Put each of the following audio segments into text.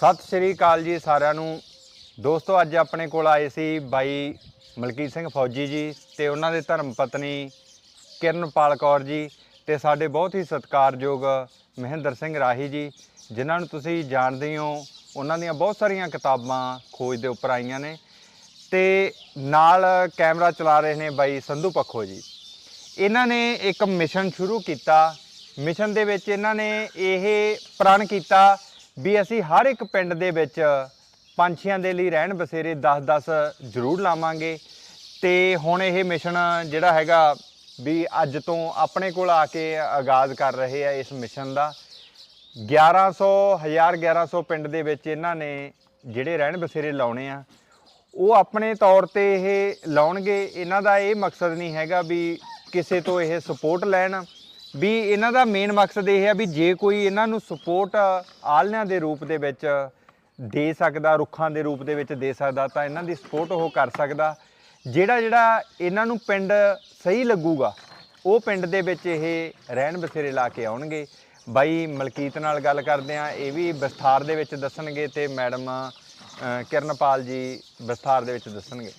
ਸਤਿ ਸ਼੍ਰੀ ਅਕਾਲ ਜੀ ਸਾਰਿਆਂ ਨੂੰ। ਦੋਸਤੋ, ਅੱਜ ਆਪਣੇ ਕੋਲ ਆਏ ਸੀ ਬਾਈ ਮਲਕੀਤ ਸਿੰਘ ਫੌਜੀ ਜੀ ਤੇ ਉਹਨਾਂ ਦੇ ਧਰਮ ਪਤਨੀ ਕਿਰਨਪਾਲ ਕੌਰ ਜੀ ਤੇ ਸਾਡੇ ਬਹੁਤ ਹੀ ਸਤਿਕਾਰਯੋਗ ਮਹਿੰਦਰ ਸਿੰਘ ਰਾਹੀ ਜੀ, ਜਿਨ੍ਹਾਂ ਨੂੰ ਤੁਸੀਂ ਜਾਣਦੇ ਹੋ ਉਹਨਾਂ ਦੀਆਂ ਬਹੁਤ ਸਾਰੀਆਂ ਕਿਤਾਬਾਂ ਖੋਜ ਦੇ ਉੱਪਰ ਆਈਆਂ ਨੇ। ਤੇ ਨਾਲ ਕੈਮਰਾ ਚਲਾ ਰਹੇ ਨੇ ਬਾਈ ਸੰਧੂ ਪੱਖੋ ਜੀ। ਇਹਨਾਂ ਨੇ ਇੱਕ ਮਿਸ਼ਨ ਸ਼ੁਰੂ ਕੀਤਾ। ਮਿਸ਼ਨ ਦੇ ਵਿੱਚ ਇਹਨਾਂ ਨੇ ਇਹ ਪ੍ਰਣ ਕੀਤਾ ਵੀ ਅਸੀਂ ਹਰ ਇੱਕ ਪਿੰਡ ਦੇ ਵਿੱਚ ਪੰਛੀਆਂ ਦੇ ਲਈ ਰਹਿਣ ਬਸੇਰੇ 10-10 ਜ਼ਰੂਰ ਲਾਵਾਂਗੇ। ਤੇ ਹੁਣ ਇਹ ਮਿਸ਼ਨ ਜਿਹੜਾ ਹੈਗਾ ਵੀ ਅੱਜ ਤੋਂ ਆਪਣੇ ਕੋਲ ਆ ਕੇ ਆਗਾਜ਼ ਕਰ ਰਹੇ ਆ ਇਸ ਮਿਸ਼ਨ ਦਾ। 1100 1000 1100 ਪਿੰਡ ਦੇ ਵਿੱਚ ਇਹਨਾਂ ਨੇ ਜਿਹੜੇ ਰਹਿਣ ਬਸੇਰੇ ਲਾਉਣੇ ਆ, ਉਹ ਆਪਣੇ ਤੌਰ ਤੇ ਇਹ ਲਾਉਣਗੇ। ਇਹਨਾਂ ਦਾ ਇਹ ਮਕਸਦ ਨਹੀਂ ਹੈਗਾ ਵੀ ਕਿਸੇ ਤੋਂ ਇਹ ਸਪੋਰਟ ਲੈਣ। ਵੀ ਇਹਨਾਂ ਦਾ ਮੇਨ ਮਕਸਦ ਇਹ ਹੈ ਵੀ ਜੇ ਕੋਈ ਇਹਨਾਂ ਨੂੰ ਸਪੋਰਟ ਆਲਨਿਆਂ ਦੇ ਰੂਪ ਦੇ ਵਿੱਚ ਦੇ ਸਕਦਾ, ਰੁੱਖਾਂ ਦੇ ਰੂਪ ਦੇ ਵਿੱਚ ਦੇ ਸਕਦਾ, ਤਾਂ ਇਹਨਾਂ ਦੀ ਸਪੋਰਟ ਉਹ ਕਰ ਸਕਦਾ। ਜਿਹੜਾ ਜਿਹੜਾ ਇਹਨਾਂ ਨੂੰ ਪਿੰਡ ਸਹੀ ਲੱਗੂਗਾ, ਉਹ ਪਿੰਡ ਦੇ ਵਿੱਚ ਇਹ ਰਹਿਣ ਬਸੇਰੇ ਲਾ ਕੇ ਆਉਣਗੇ। ਬਾਈ ਮਲਕੀਤ ਨਾਲ ਗੱਲ ਕਰਦੇ ਆ ਇਹ ਵੀ ਵਿਸਥਾਰ ਦੇ ਵਿੱਚ ਦੱਸਣਗੇ ਤੇ ਮੈਡਮ ਕਿਰਨਪਾਲ ਜੀ ਵਿਸਥਾਰ ਦੇ ਵਿੱਚ ਦੱਸਣਗੇ।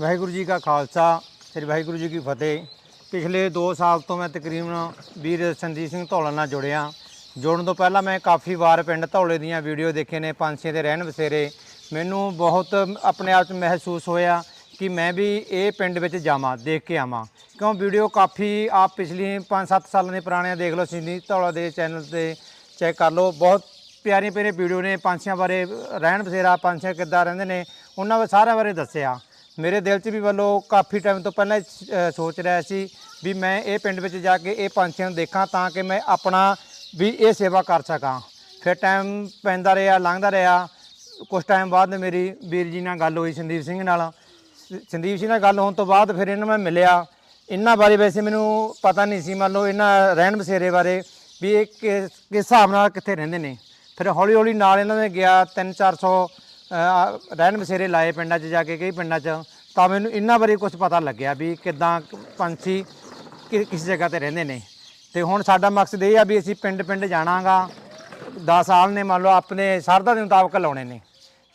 ਵਾਹਿਗੁਰੂ ਜੀ ਕਾ ਖਾਲਸਾ, ਸ੍ਰੀ ਵਾਹਿਗੁਰੂ ਜੀ ਕੀ ਫਤਿਹ। ਪਿਛਲੇ 2 ਸਾਲ ਤੋਂ ਮੈਂ ਤਕਰੀਬਨ ਵੀਰ ਸੰਦੀਪ ਸਿੰਘ ਧੌਲਾ ਨਾਲ ਜੁੜਿਆ। ਜੁੜਨ ਤੋਂ ਪਹਿਲਾਂ ਮੈਂ ਕਾਫੀ ਵਾਰ ਪਿੰਡ ਧੌਲੇ ਦੀਆਂ ਵੀਡੀਓ ਦੇਖੇ ਨੇ, ਪੰਛੀਆਂ ਦੇ ਰਹਿਣ ਬਸੇਰੇ ਮੈਨੂੰ ਬਹੁਤ ਆਪਣੇ ਆਪ 'ਚ ਮਹਿਸੂਸ ਹੋਇਆ ਕਿ ਮੈਂ ਵੀ ਇਹ ਪਿੰਡ ਵਿੱਚ ਜਾਵਾਂ, ਦੇਖ ਕੇ ਆਵਾਂ। ਕਿਉਂ ਵੀਡੀਓ ਕਾਫੀ ਆਪ ਪਿਛਲੀ 5-7 ਸਾਲਾਂ ਦੇ ਪੁਰਾਣੀਆਂ ਦੇਖ ਲਓ, ਸੰਦੀਪ ਧੌਲਾ ਦੇ ਚੈਨਲ ਤੇ ਚੈੱਕ ਕਰ ਲਓ। ਬਹੁਤ ਪਿਆਰੀਆਂ ਪਿਆਰੇ ਵੀਡੀਓ ਨੇ, ਪੰਛੀਆਂ ਬਾਰੇ ਰਹਿਣ ਬਸੇਰਾ ਪੰਛੀਆਂ ਕਿੱਦਾਂ ਰਹਿੰਦੇ ਨੇ, ਉਹਨਾਂ ਬਾਰੇ ਸਾਰਿਆਂ ਬਾਰੇ ਦੱਸਿਆ। ਮੇਰੇ ਦਿਲ 'ਚ ਵੀ ਵੱਲੋਂ ਕਾਫੀ ਟਾਈਮ ਤੋਂ ਪਹਿਲਾਂ ਸੋਚ ਰਿਹਾ ਸੀ ਵੀ ਮੈਂ ਇਹ ਪਿੰਡ ਵਿੱਚ ਜਾ ਕੇ ਇਹ ਪੰਛੀਆਂ ਨੂੰ ਦੇਖਾਂ ਤਾਂ ਕਿ ਮੈਂ ਆਪਣਾ ਵੀ ਇਹ ਸੇਵਾ ਕਰ ਸਕਾਂ। ਫਿਰ ਟਾਈਮ ਪੈਂਦਾ ਰਿਹਾ, ਲੰਘਦਾ ਰਿਹਾ। ਕੁਝ ਟਾਈਮ ਬਾਅਦ ਮੇਰੀ ਵੀਰ ਜੀ ਨਾਲ ਗੱਲ ਹੋਈ ਸੰਦੀਪ ਸਿੰਘ ਨਾਲ। ਸੰਦੀਪ ਸਿੰਘ ਨਾਲ ਗੱਲ ਹੋਣ ਤੋਂ ਬਾਅਦ ਫਿਰ ਇਹਨਾਂ ਨੂੰ ਮੈਂ ਮਿਲਿਆ। ਇਹਨਾਂ ਬਾਰੇ ਵੈਸੇ ਮੈਨੂੰ ਪਤਾ ਨਹੀਂ ਸੀ, ਮੰਨ ਲਓ ਇਹਨਾਂ ਰਹਿਣ ਬਸੇਰੇ ਬਾਰੇ ਵੀ ਇਹ ਕਿਸ ਕਿਸ ਹਿਸਾਬ ਨਾਲ ਕਿੱਥੇ ਰਹਿੰਦੇ ਨੇ। ਫਿਰ ਹੌਲੀ ਹੌਲੀ ਨਾਲ ਇਹਨਾਂ ਨੇ ਗਿਆ 3-400 ਰਹਿਣ ਬਸੇਰੇ ਲਾਏ ਪਿੰਡਾਂ 'ਚ ਜਾ ਕੇ, ਕਈ ਪਿੰਡਾਂ 'ਚ। ਤਾਂ ਮੈਨੂੰ ਇਹਨਾਂ ਬਾਰੇ ਕੁਝ ਪਤਾ ਲੱਗਿਆ ਵੀ ਕਿੱਦਾਂ ਪੰਛੀ ਕਿ- ਕਿਸ ਜਗ੍ਹਾ ਤੇ ਰਹਿੰਦੇ ਨੇ। ਤੇ ਹੁਣ ਸਾਡਾ ਮਕਸਦ ਇਹ ਆ ਵੀ ਅਸੀਂ ਪਿੰਡ ਪਿੰਡ ਜਾਣਾਗਾ। 10 ਸਾਲ ਨੇ ਮੰਨ ਲਓ ਆਪਣੇ ਸਰਦਾ ਦੇ ਮੁਤਾਬਕ ਲਾਉਣੇ ਨੇ।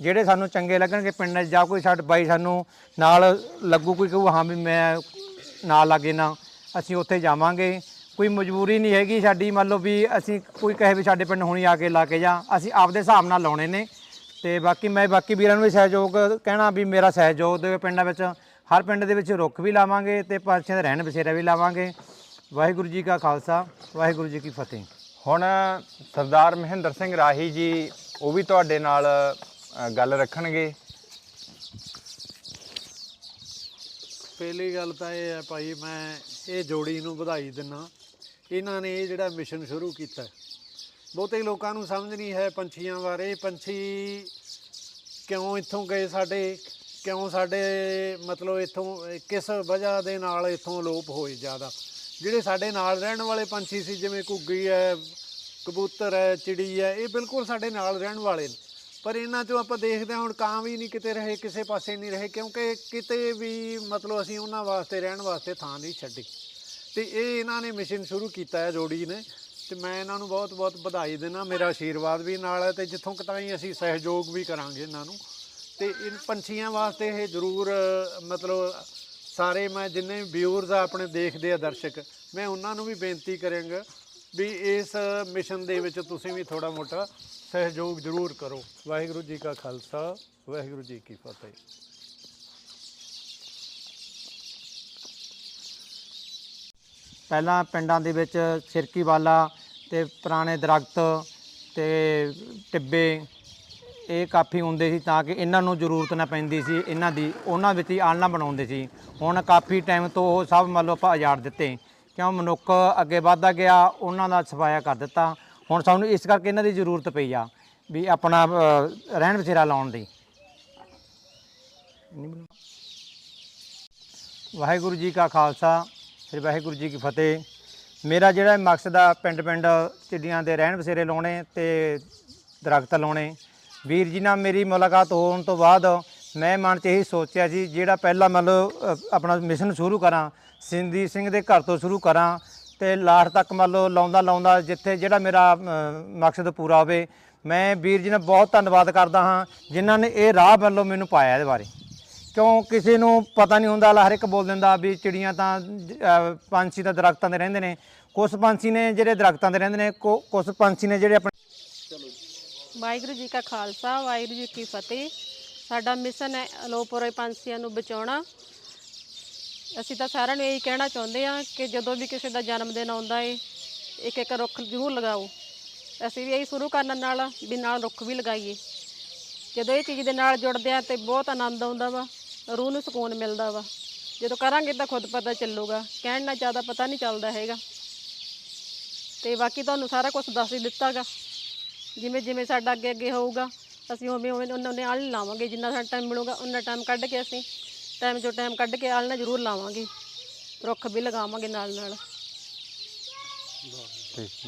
ਜਿਹੜੇ ਸਾਨੂੰ ਚੰਗੇ ਲੱਗਣਗੇ ਪਿੰਡ 'ਚ, ਜਾਂ ਕੋਈ ਸਾਡ, ਬਾਈ ਸਾਨੂੰ ਨਾਲ ਲੱਗੂ, ਕੋਈ ਕਹੂ, ਹਾਂ ਵੀ ਮੈਂ ਨਾਲ ਲੱਗੇ ਨਾ, ਅਸੀਂ ਉੱਥੇ ਜਾਵਾਂਗੇ। ਕੋਈ ਮਜਬੂਰੀ ਨਹੀਂ ਹੈਗੀ ਸਾਡੀ, ਮੰਨ ਲਓ ਵੀ ਅਸੀਂ ਕੋਈ ਕਹੇ ਵੀ ਸਾਡੇ ਪਿੰਡ ਹੁਣੀ ਆ ਕੇ ਲਾ ਕੇ ਜਾ, ਅਸੀਂ ਆਪਦੇ ਹਿਸਾਬ ਨਾਲ ਲਾਉਣੇ ਨੇ। ਤੇ ਬਾਕੀ ਮੈਂ ਬਾਕੀ ਵੀਰਾਂ ਨੂੰ ਵੀ ਸਹਿਯੋਗ ਕਹਿਣਾ ਵੀ ਮੇਰਾ ਸਹਿਯੋਗ ਦੇ ਪਿੰਡਾਂ ਵਿੱਚ ਹਰ ਪਿੰਡ ਦੇ ਵਿੱਚ ਰੁੱਖ ਵੀ ਲਾਵਾਂਗੇ ਤੇ ਪੰਛੀਆਂ ਦੇ ਰਹਿਣ ਬਸੇਰਾ ਵੀ ਲਾਵਾਂਗੇ। ਵਾਹਿਗੁਰੂ ਜੀ ਕਾ ਖਾਲਸਾ ਵਾਹਿਗੁਰੂ ਜੀ ਕੀ ਫਤਿਹ। ਹੁਣ ਸਰਦਾਰ ਮਹਿੰਦਰ ਸਿੰਘ ਰਾਹੀ ਜੀ ਉਹ ਵੀ ਤੁਹਾਡੇ ਨਾਲ ਗੱਲ ਰੱਖਣਗੇ। ਪਹਿਲੀ ਗੱਲ ਤਾਂ ਇਹ ਹੈ ਭਾਈ ਮੈਂ ਇਹ ਜੋੜੀ ਨੂੰ ਵਧਾਈ ਦਿੰਨਾ। ਇਹਨਾਂ ਨੇ ਇਹ ਜਿਹੜਾ ਮਿਸ਼ਨ ਸ਼ੁਰੂ ਕੀਤਾ। ਬਹੁਤੇ ਲੋਕਾਂ ਨੂੰ ਸਮਝ ਨਹੀਂ ਹੈ ਪੰਛੀਆਂ ਬਾਰੇ। ਪੰਛੀ ਕਿਉਂ ਇੱਥੋਂ ਗਏ ਸਾਡੇ? ਕਿਉਂ ਸਾਡੇ, ਮਤਲਬ ਇੱਥੋਂ, ਕਿਸ ਵਜ੍ਹਾ ਦੇ ਨਾਲ ਇੱਥੋਂ ਅਲੋਪ ਹੋਏ ਜ਼ਿਆਦਾ? ਜਿਹੜੇ ਸਾਡੇ ਨਾਲ ਰਹਿਣ ਵਾਲੇ ਪੰਛੀ ਸੀ, ਜਿਵੇਂ ਘੁੱਗੀ ਹੈ, ਕਬੂਤਰ ਹੈ, ਚਿੜੀ ਹੈ, ਇਹ ਬਿਲਕੁਲ ਸਾਡੇ ਨਾਲ ਰਹਿਣ ਵਾਲੇ ਨੇ। ਪਰ ਇਹਨਾਂ ਚੋਂ ਆਪਾਂ ਦੇਖਦੇ ਹਾਂ, ਹੁਣ ਕਾਂ ਵੀ ਨਹੀਂ ਕਿਤੇ ਰਹੇ, ਕਿਸੇ ਪਾਸੇ ਨਹੀਂ ਰਹੇ, ਕਿਉਂਕਿ ਕਿਤੇ ਵੀ ਮਤਲਬ ਅਸੀਂ ਉਹਨਾਂ ਵਾਸਤੇ ਰਹਿਣ ਵਾਸਤੇ ਥਾਂ ਨਹੀਂ ਛੱਡੀ। ਤੇ ਇਹ ਇਹਨਾਂ ਨੇ ਮਿਸ਼ਨ ਸ਼ੁਰੂ ਕੀਤਾ ਹੈ ਜੋੜੀ ਨੇ। ਤੇ ਮੈਂ ਇਹਨਾਂ ਨੂੰ ਬਹੁਤ ਬਹੁਤ ਵਧਾਈ ਦਿੰਦਾ, ਮੇਰਾ ਆਸ਼ੀਰਵਾਦ ਵੀ ਨਾਲ ਹੈ ਤੇ ਜਿੱਥੋਂ ਕੁ ਤਾਈਂ ਅਸੀਂ ਸਹਿਯੋਗ ਵੀ ਕਰਾਂਗੇ ਇਹਨਾਂ ਨੂੰ। ਤੇ ਇਨ ਪੰਛੀਆਂ ਵਾਸਤੇ ਇਹ ਜ਼ਰੂਰ, ਮਤਲਬ ਸਾਰੇ ਮੈਂ ਜਿੰਨੇ ਵਿਊਅਰਸ ਆ ਆਪਣੇ ਦੇਖਦੇ ਆ ਦਰਸ਼ਕ, ਮੈਂ ਉਹਨਾਂ ਨੂੰ ਵੀ ਬੇਨਤੀ ਕਰਾਂਗਾ ਵੀ ਇਸ ਮਿਸ਼ਨ ਦੇ ਵਿੱਚ ਤੁਸੀਂ ਵੀ ਥੋੜਾ ਮੋਟਾ ਸਹਿਯੋਗ ਜ਼ਰੂਰ ਕਰੋ। ਵਾਹਿਗੁਰੂ ਜੀ ਕਾ ਖਾਲਸਾ, ਵਾਹਿਗੁਰੂ ਜੀ ਕੀ ਫਤਿਹ। ਪਹਿਲਾਂ ਪਿੰਡਾਂ ਦੇ ਵਿੱਚ ਸਿਰਕੀ ਵਾਲਾ ਤੇ ਪੁਰਾਣੇ ਦਰਖਤ ਤੇ ਟਿੱਬੇ ਇਹ ਕਾਫੀ ਹੁੰਦੇ ਸੀ ਤਾਂ ਕਿ ਇਹਨਾਂ ਨੂੰ ਜ਼ਰੂਰਤ ਨਾ ਪੈਂਦੀ ਸੀ ਇਹਨਾਂ ਦੀ ਉਹਨਾਂ ਵਿੱਚ ਹੀ ਆਲਣਾ ਬਣਾਉਂਦੇ ਸੀ। ਹੁਣ ਕਾਫੀ ਟਾਈਮ ਤੋਂ ਉਹ ਸਭ ਮੰਨ ਲਓ ਆਪਾਂ ਉਜਾੜ ਦਿੱਤੇ। ਕਿਉਂ ਮਨੁੱਖ ਅੱਗੇ ਵੱਧਦਾ ਗਿਆ ਉਹਨਾਂ ਦਾ ਸਫਾਇਆ ਕਰ ਦਿੱਤਾ। ਹੁਣ ਸਾਨੂੰ ਇਸ ਕਰਕੇ ਇਹਨਾਂ ਦੀ ਜ਼ਰੂਰਤ ਪਈ ਆ ਵੀ ਆਪਣਾ ਅ, ਰਹਿਣ ਬਸੇਰਾ ਲਾਉਣ ਦੀ। ਵਾਹਿਗੁਰੂ ਜੀ ਕਾ ਖਾਲਸਾ। ਸ੍ਰੀ ਵਾਹਿਗੁਰੂ ਜੀ ਕੀ ਫਤਿਹ। ਮੇਰਾ ਜਿਹੜਾ ਮਕਸਦ ਆ ਪਿੰਡ ਪਿੰਡ ਚਿੜੀਆਂ ਦੇ ਰਹਿਣ ਬਸੇਰੇ ਲਾਉਣੇ ਤੇ ਦਰਖਤ ਲਾਉਣੇ। ਵੀਰ ਜੀ ਨਾਲ ਮੇਰੀ ਮੁਲਾਕਾਤ ਹੋਣ ਤੋਂ ਬਾਅਦ ਮੈਂ ਮਨ 'ਚ ਇਹੀ ਸੋਚਿਆ ਸੀ ਜਿਹੜਾ ਪਹਿਲਾ ਮਤਲਬ ਅ, ਆਪਣਾ ਮਿਸ਼ਨ ਸ਼ੁਰੂ ਕਰਾਂ ਸਿੰਦੀ ਸਿੰਘ ਦੇ ਘਰ ਤੋਂ ਸ਼ੁਰੂ ਕਰਾਂ ਤੇ ਲਾਸਟ ਤੱਕ ਮੰਨ ਲਓ ਲਾਉਂਦਾ ਲਾਉਂਦਾ ਜਿੱਥੇ ਜਿਹੜਾ ਮੇਰਾ ਮਕਸਦ ਪੂਰਾ ਹੋਵੇ। ਮੈਂ ਵੀਰ ਜੀ ਦਾ ਬਹੁਤ ਧੰਨਵਾਦ ਕਰਦਾ ਹਾਂ ਜਿਨ੍ਹਾਂ ਨੇ ਇਹ ਰਾਹ ਵੱਲੋਂ ਮੈਨੂੰ ਪਾਇਆ ਇਹਦੇ ਬਾਰੇ। ਕਿਉਂ ਕਿਸੇ ਨੂੰ ਪਤਾ ਨਹੀਂ ਹੁੰਦਾ ਲਾ ਹਰ ਇੱਕ ਬੋਲ ਦਿੰਦਾ ਵੀ ਚਿੜੀਆਂ ਤਾਂ ਅਹ, ਪੰਛੀ ਤਾਂ ਦਰਖਤਾਂ ਦੇ ਰਹਿੰਦੇ ਨੇ। ਕੁਝ ਪੰਛੀ ਨੇ ਜਿਹੜੇ ਦਰਖਤਾਂ ਦੇ ਰਹਿੰਦੇ ਨੇ ਕੁ- ਕੁਝ ਪੰਛੀ ਨੇ ਜਿਹੜੇ ਆਪਣੇ ਵਾਹਿਗੁਰੂ ਜੀ ਕਾ ਖਾਲਸਾ ਵਾਹਿਗੁਰੂ ਜੀ ਕੀ ਫਤਿਹ। ਸਾਡਾ ਮਿਸ਼ਨ ਹੈ ਅਲੋਪੁਰੇ ਪੰਛੀਆਂ ਨੂੰ ਬਚਾਉਣਾ। ਅਸੀਂ ਤਾਂ ਸਾਰਿਆਂ ਨੂੰ ਇਹੀ ਕਹਿਣਾ ਚਾਹੁੰਦੇ ਹਾਂ ਕਿ ਜਦੋਂ ਵੀ ਕਿਸੇ ਦਾ ਜਨਮ ਦਿਨ ਆਉਂਦਾ ਏ ਇੱਕ ਇੱਕ ਰੁੱਖ ਜ਼ਰੂਰ ਲਗਾਓ। ਅਸੀਂ ਵੀ ਇਹੀ ਸ਼ੁਰੂ ਕਰਨ ਨਾਲ ਵੀ ਨਾਲ ਰੁੱਖ ਵੀ ਲਗਾਈਏ। ਜਦੋਂ ਇਹ ਚੀਜ਼ ਦੇ ਨਾਲ ਜੁੜਦੇ ਆ ਤੇ ਬਹੁਤ ਆਨੰਦ ਆਉਂਦਾ ਵਾ। ਰੂਹ ਨੂੰ ਸਕੂਨ ਮਿਲਦਾ ਵਾ। ਜਦੋਂ ਕਰਾਂਗੇ ਤਾਂ ਖੁਦ ਪਤਾ ਚੱਲੂਗਾ। ਕਹਿਣ ਨਾਲ ਜ਼ਿਆਦਾ ਪਤਾ ਨਹੀਂ ਚੱਲਦਾ ਹੈਗਾ। ਤੇ ਬਾਕੀ ਤੁਹਾਨੂੰ ਸਾਰਾ ਕੁਝ ਦੱਸ ਹੀ ਦਿੱਤਾਗਾ। ਜਿਵੇਂ ਜਿਵੇਂ ਸਾਡਾ ਅੱਗੇ ਅੱਗੇ ਹੋਊਗਾ, ਅਸੀਂ ਉਵੇਂ ਉਵੇਂ ਉਹਨਾਂ ਨੇ ਆਲ੍ਹਣੇ ਲਾਵਾਂਗੇ। ਜਿੰਨਾ ਸਾਡਾ ਟਾਈਮ ਮਿਲੂਗਾ ਉਹਨਾਂ ਟਾਈਮ ਕੱਢ ਕੇ ਅਸੀਂ ਟਾਈਮ ਚੋਂ ਟਾਈਮ ਕੱਢ ਕੇ ਆਲ਼ਣਾ ਜ਼ਰੂਰ ਲਾਵਾਂਗੇ। ਰੁੱਖ ਵੀ ਲਗਾਵਾਂਗੇ ਨਾਲ ਨਾਲ। ਠੀਕ